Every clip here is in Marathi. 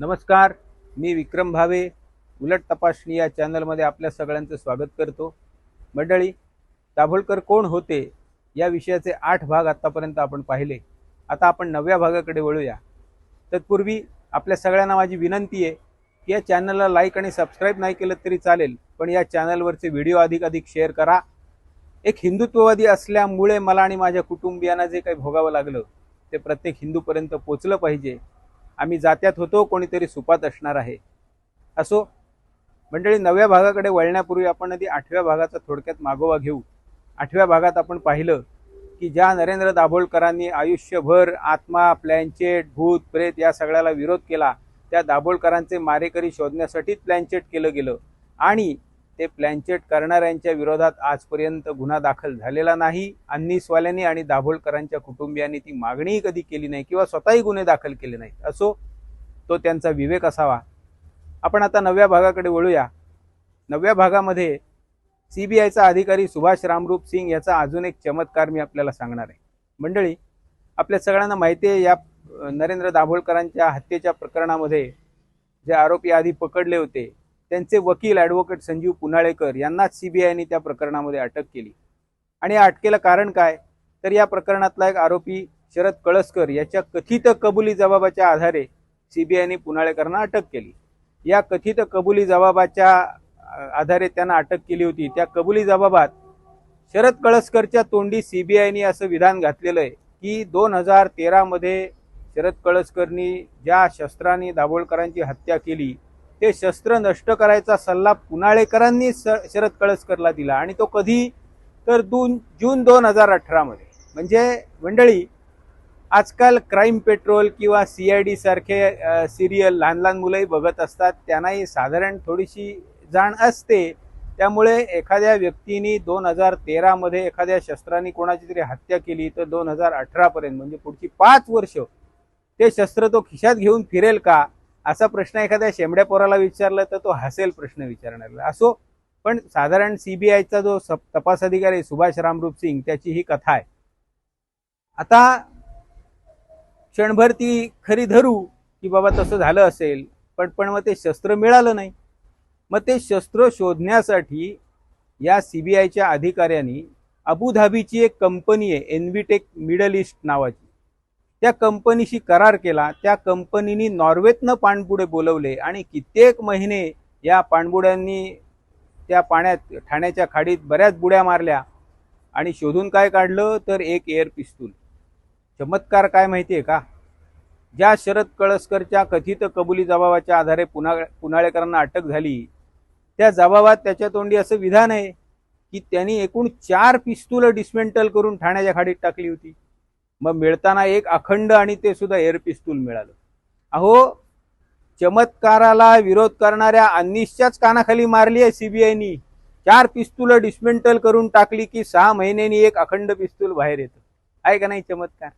नमस्कार मी विक्रम भावे उलट तपासणी या चॅनलमध्ये आपल्या सगळ्यांचं स्वागत करतो. मंडळी दाभोळकर कोण होते या विषयाचे आठ भाग आत्तापर्यंत आपण पाहिले. आता आपण नवव्या भागाकडे वळूया. तत्पूर्वी आपल्या सगळ्यांना माझी विनंती आहे की या चॅनलला लाईक आणि सबस्क्राईब नाही केलं तरी चालेल पण या चॅनलवरचे व्हिडिओ अधिक अधिक शेअर करा. एक हिंदुत्ववादी असल्यामुळे मला आणि माझ्या कुटुंबियांना जे काही भोगावं लागलं ते प्रत्येक हिंदूपर्यंत पोचलं पाहिजे. आम्ही जात्यात होतो कोणीतरी सुपात असणार आहे. असो मंडळी नव्या भागाकडे वळण्यापूर्वी आपण आधी आठव्या भागाचा थोडक्यात मागोवा घेऊ. आठव्या भागात आपण पाहिलं की ज्या नरेंद्र दाभोळकरांनी आयुष्यभर आत्मा प्लॅनचेट भूत प्रेत या सगळ्याला विरोध केला त्या दाभोळकरांचे मारेकरी शोधण्यासाठीच प्लॅनचेट केलं गेलं. आणि ते प्लॅनचेट करणाऱ्यांच्या विरोधात आजपर्यंत गुन्हा दाखल झालेला नाही. अन्नीसवाल्यांनी आणि दाभोळकरांच्या कुटुंबियांनी ती मागणीही कधी केली नाही किंवा स्वतःही गुन्हे दाखल केले नाहीत. असो तो त्यांचा विवेक असावा. आपण आता नव्या भागाकडे वळूया. नव्या भागामध्ये सी बी आयचा अधिकारी सुभाष रामरूप सिंग याचा अजून एक चमत्कार मी आपल्याला सांगणार आहे. मंडळी आपल्या सगळ्यांना माहिती आहे या नरेंद्र दाभोळकरांच्या हत्येच्या प्रकरणामध्ये जे आरोपी आधी पकडले होते त्यांचे वकील ॲडव्होकेट संजीव पुनाळेकर यांनाच सी बी आयने त्या प्रकरणामध्ये अटक केली. आणि या अटकेला कारण काय? तर या प्रकरणातला एक आरोपी शरद कळसकर याच्या कथित कबुली जबाबाच्या आधारे सी बी आयने पुनाळेकरांना अटक केली. या कथित कबुली जबाबाच्या आधारे त्यांना अटक केली होती. त्या कबुली जबाबात शरद कळसकरच्या तोंडी सीबीआयने असं विधान घातलेलं आहे की दोन हजार तेरामध्ये शरद कळसकरनी ज्या शस्त्राने दाभोळकरांची हत्या केली ते शस्त्र नष्ट करायचा सल्ला पुनाळेकरांनी स शरद कळसकरला दिला. आणि तो कधी? तर दोन जून दोन हजार अठरामध्ये म्हणजे मंडळी आजकाल क्राईम पेट्रोल किंवा सी आय डी सारखे सिरियल लहान लहान मुलंही बघत असतात. त्यांनाही साधारण थोडीशी जाण असते. त्यामुळे एखाद्या व्यक्तीने दोन हजार तेरामध्ये एखाद्या शस्त्राने कोणाची तरी हत्या केली तर दोन हजार अठरापर्यंत म्हणजे पुढची पाच वर्ष ते शस्त्र तो खिशात घेऊन फिरेल का? असा प्रश्न एखाद्या शेंबड्या पोराला विचारला तर तो हसेल प्रश्न विचारण्याला. असो पण साधारण सीबीआयचा जो सप- तपास अधिकारी सुभाष रामरूप सिंग त्याची ही कथा आहे. आता क्षणभर ती खरी धरू की बाबा तसं झालं असेल पण पण मग ते शस्त्र मिळालं नाही. मग ते शस्त्र शोधण्यासाठी या सीबीआयच्या अधिकाऱ्यांनी अबुधाबीची एक कंपनी आहे एनव्हीटेक मिडल ईस्ट नावाची. त्या कंपनीशी करार केला त्या कंपनीनी नॉर्वेतनं पाणबुडे बोलवले आणि कित्येक महिने या पाणबुड्यांनी त्या पाण्यात ठाण्याच्या खाडीत बऱ्याच बुड्या मारल्या आणि शोधून काय काढलं तर एक एअर पिस्तूल. चमत्कार काय माहिती आहे का? ज्या शरद कळसकरच्या कथित कबुली जबाबाच्या आधारे पुना पुनाळेकरांना अटक झाली त्या जबाबात त्याच्या तोंडी असं विधान आहे की त्यांनी एकूण चार पिस्तूल डिस्मेंटल करून ठाण्याच्या खाडीत टाकली होती. मग मिळताना एक अखंड आणि ते सुद्धा एअर पिस्तूल मिळालं. अहो चमत्काराला विरोध करणाऱ्या अन्निसच्याच कानाखाली मारली आहे सीबीआयनी चार पिस्तूल डिस्मेंटल करून टाकली की सहा महिन्यांनी एक अखंड पिस्तूल बाहेर येतं. आहे का नाही चमत्कार?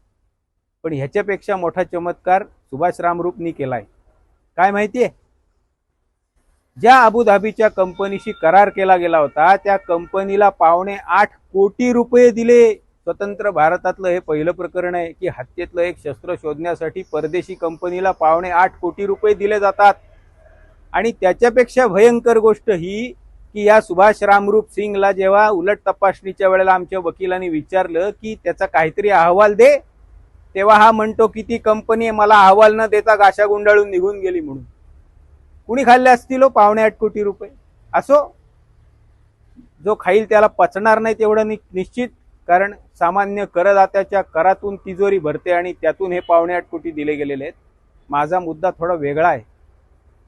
पण ह्याच्यापेक्षा मोठा चमत्कार सुभाष रामरूपनी केलाय. काय माहितीये? ज्या अबुधाबीच्या कंपनीशी करार केला गेला होता त्या कंपनीला पावणे आठ कोटी रुपये दिले. स्वतंत्र भारतातलं हे पहिलं प्रकरण आहे की हत्येतलं एक शस्त्र शोधण्यासाठी परदेशी कंपनीला पावणे आठ कोटी रुपये दिले जातात. आणि त्याच्यापेक्षा भयंकर गोष्ट ही की या सुभाष रामरूप सिंगला जेव्हा उलट तपासणीच्या वेळेला आमच्या वकिलांनी विचारलं की त्याचा काहीतरी अहवाल दे तेव्हा हा म्हणतो की ती कंपनी मला अहवाल न देता गाशा गुंडाळून निघून गेली म्हणून. कुणी खाल्ले असतील हो पावणे आठ कोटी रुपये? असो. जो खाईल त्याला पचणार नाही तेवढं निश्चित कारण सामान्य करदात्याच्या करातून तिजोरी भरते आणि त्यातून हे पावणे आठ कोटी दिले गेलेले आहेत. माझा मुद्दा थोडा वेगळा आहे.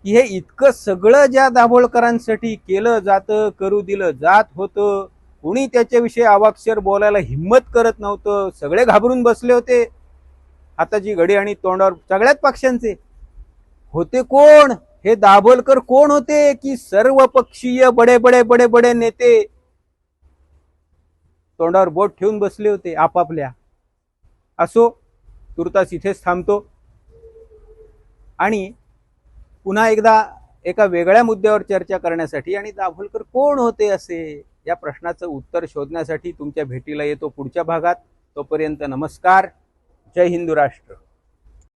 की हे इतकं सगळं ज्या दाभोळकरांसाठी केलं जातं करू दिलं जात होतं कुणी त्याच्याविषयी अवाक्षर बोलायला हिंमत करत नव्हतं सगळे घाबरून बसले होते. हाताची घडी आणि तोंडावर सगळ्याच पक्षांचे. होते कोण? हे दाभोलकर कोण होते? की सर्व पक्षीय बडे बडे बडे बडे नेते तोंडावर बोट ठेवून बसले होते आपापल्या. असो तुर्तास इथेच थांबतो. आणि पुन्हा एकदा एका वेगळ्या मुद्द्यावर चर्चा करण्यासाठी आणि दाभोलकर कोण होते असे या प्रश्नाचं उत्तर शोधण्यासाठी तुमच्या भेटीला येतो पुढच्या भागात. तोपर्यंत नमस्कार. जय हिंदू राष्ट्र.